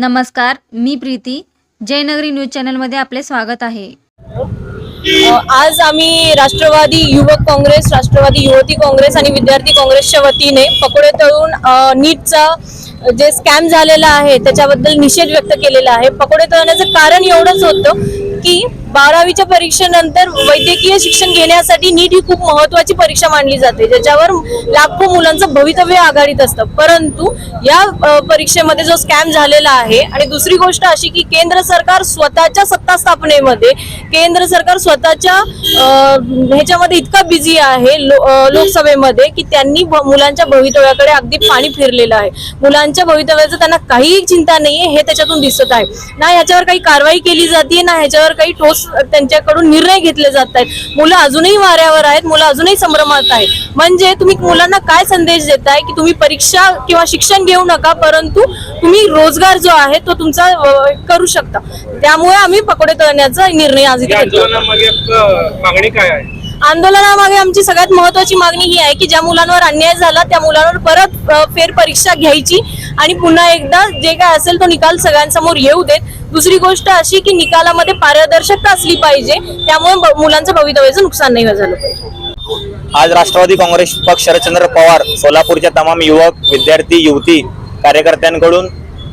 नमस्कार मी प्रीती. जयनगरी न्यूज चॅनलमध्ये आपले स्वागत आहे. आज आम्ही राष्ट्रवादी युवक काँग्रेस राष्ट्रवादी युवती काँग्रेस आणि विद्यार्थी काँग्रेसच्या वतीने पकोडे तळून नीटचा जे स्कॅम झालेला आहे त्याच्याबद्दल निषेध व्यक्त केलेला आहे. पकोडे तळण्याचं कारण एवढंच होतं की बारावीच्या परीक्षेनंतर वैद्यकीय शिक्षण घेण्यासाठी नीट ही खूप महत्वाची परीक्षा मानली जाते ज्याच्यावर लाखो मुलांचं भवितव्य आघाडीत असतं. परंतु या परीक्षेमध्ये जो स्कॅम झालेला आहे आणि दुसरी गोष्ट अशी की केंद्र सरकार स्वतःच्या सत्ता स्थापनेमध्ये केंद्र सरकार स्वतःच्या ह्याच्यामध्ये इतका बिझी आहे लो- लोकसभेमध्ये की त्यांनी मुलांच्या भवितव्याकडे अगदी पाणी फिरलेलं आहे. मुलांच्या भवितव्याचं त्यांना काहीही चिंता नाहीये हे त्याच्यातून दिसत आहे. ना ह्याच्यावर काही कारवाई केली जाते ना ह्याच्यावर काही ठोस त्यांच्याकडून निर्णय घेतले जात आहेत. मुलं अजूनही वाऱ्यावर आहेत मुलं अजूनही संभ्रमात आहेत. म्हणजे तुम्ही मुलांना काय संदेश देताय की तुम्ही परीक्षा किंवा शिक्षण घेऊ नका परंतु तुम्ही रोजगार जो आहे तो तुमचा करू शकता. त्यामुळे आम्ही पकोडे तळण्याचा निर्णय आज इथे आंदोलनामागे मागणी काय आहे? आंदोलनामागे आमची सगळ्यात महत्वाची मागणी ही आहे की ज्या मुलांवर अन्याय झाला त्या मुलांवर परत फेर परीक्षा घ्यायची आणि पुन्हा एकदा जे काय असेल तो निकाल सगळ्यांसमोर येऊ देत. दुसरी गोष्ट अशी की निकालामध्ये पारदर्शकता असली पाहिजे त्यामुळे मुलांचं भवितव्याचं नुकसान नाही झालं पाहिजे. आज राष्ट्रवादी काँग्रेस पक्ष शरदचंद्र पवार सोलापूरच्या तमाम युवक विद्यार्थी युवती कार्यकर्त्यांकडून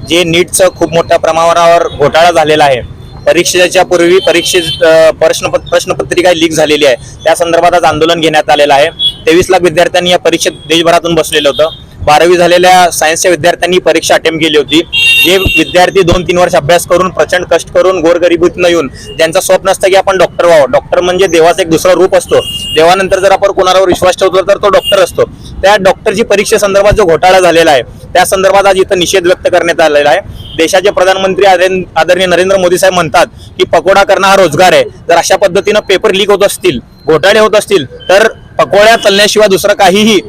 जे नीटचं खूप मोठ्या प्रमाणावर घोटाळा झालेला आहे परीक्षेच्या पूर्वी परीक्षेत प्रश्न प्रश्नपत्रिका लीक झालेली आहे. त्या संदर्भात आज आंदोलन घेण्यात आलेलं आहे. तेवीस लाख विद्यार्थ्यांनी या परीक्षेत देशभरातून बसलेलं होतं. बारावी झालेल्या सायन्सच्या विद्यार्थ्यांनी परीक्षा अटेम्प्ट केली होती. जे विद्यार्थी दोन तीन वर्ष अभ्यास करून प्रचंड कष्ट करून गोरगरिबीतनं येऊन ज्यांचं स्वप्न असतं की आपण डॉक्टर व्हावं. डॉक्टर म्हणजे देवाचं एक दुसरं रूप असतो. देवानंतर जर आपण कोणावर विश्वास ठेवतो तर तो डॉक्टर असतो. त्या डॉक्टरची परीक्षेसंदर्भात जो घोटाळा झालेला आहे त्या संदर्भात आज इथं निषेध व्यक्त करण्यात आलेला आहे. देशाचे प्रधानमंत्री आदरणीय नरेंद्र मोदी साहेब म्हणतात की पकोडा करणं हा रोजगार आहे. जर अशा पद्धतीनं पेपर लीक होत असतील घोटाळे होत असतील तर पकोड्या चालण्याशिवाय दुसरं काहीही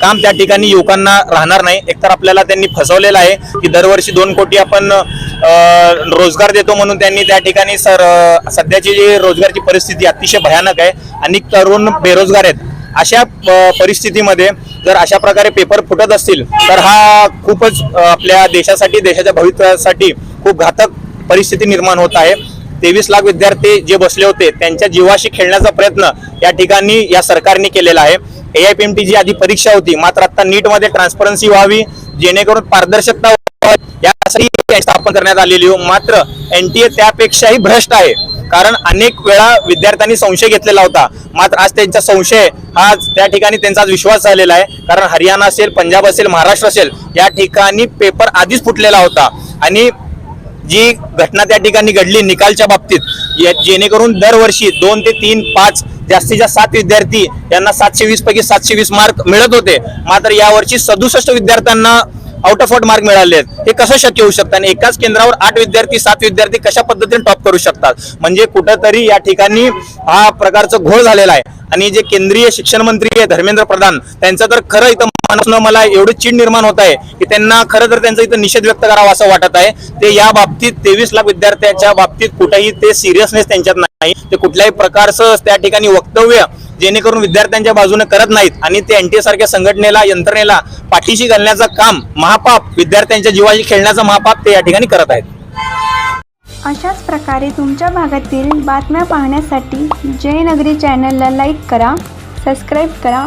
काम त्या ठिकाणी युवकांना राहणार नाही. एकतर आपल्याला त्यांनी फसवलेलं आहे की दरवर्षी दोन कोटी आपण रोजगार देतो म्हणून त्यांनी त्या ठिकाणी सर सध्याची जी रोजगारची परिस्थिती अतिशय भयानक आहे आणि तरुण बेरोजगार आहेत. अशा परिस्थितीमध्ये जर अशा प्रकारे पेपर फुटत असतील तर हा खूपच आपल्या देशासाठी देशाच्या भवितव्यासाठी खूप घातक परिस्थिती निर्माण होत आहे. तेवीस लाख विद्यार्थी जे बसले होते त्यांच्या जीवाशी खेळण्याचा प्रयत्न या ठिकाणी या सरकारने केलेला आहे. एआयपीएमटी जी आधी परीक्षा होती. मात्र आता नीटमध्ये ट्रान्सपरन्सी व्हावी जेणेकरून पारदर्शकता यासाठी स्थापन करण्यात आलेली हो. मात्र एनटीए त्यापेक्षाही भ्रष्ट आहे. कारण अनेक वेळा विद्यार्थ्यांनी संशय घेतलेला होता. मात्र आज त्यांचा संशय हा त्या ठिकाणी त्यांचा आज विश्वास झालेला आहे. कारण हरियाणा असेल पंजाब असेल महाराष्ट्र असेल या ठिकाणी पेपर आधीच फुटलेला होता. आणि जी घटना त्या ठिकाणी घडली निकालच्या बाबतीत जेणेकरून दरवर्षी दोन ते तीन पाच जास्तीत जास्त सात विद्यार्थी यांना सातशे वीस पैकी सातशे वीस मार्क मिळत होते. मात्र यावर्षी सदुसष्ट विद्यार्थ्यांना आउट ऑफ आउट मार्क मिळाले आहेत. हे कसं शक्य होऊ शकतं? आणि एकाच केंद्रावर आठ विद्यार्थी सात विद्यार्थी कशा पद्धतीने टॉप करू शकतात? म्हणजे कुठंतरी या ठिकाणी हा प्रकारचा घोळ झालेला आहे. आणि जे केंद्रीय शिक्षण मंत्री आहे धर्मेंद्र प्रधान त्यांचं तर खरं इथं माणूस मला एवढी चीड निर्माण होत आहे की त्यांना खरं तर त्यांचा इथं निषेध व्यक्त करावा असं वाटत आहे. ते या बाबतीत तेवीस लाख विद्यार्थ्यांच्या बाबतीत कुठेही ते सिरियसनेस त्यांच्यात नाही. ते कुठल्याही प्रकारचं त्या ठिकाणी वक्तव्य जेणेकरून विद्यार्थ्यांच्या बाजूने करत नाहीत आणि ते एनटीए सारख्या संघटनेला यंत्रणेला पाठीशी घालण्याचं काम महापाप विद्यार्थ्यांच्या जीवाशी खेळण्याचं महापाप ते या ठिकाणी करत आहेत. अशाच प्रकारे तुमच्या भागातील बातम्या पाहण्यासाठी जयनगरी चॅनलला लाईक करा सबस्क्राईब करा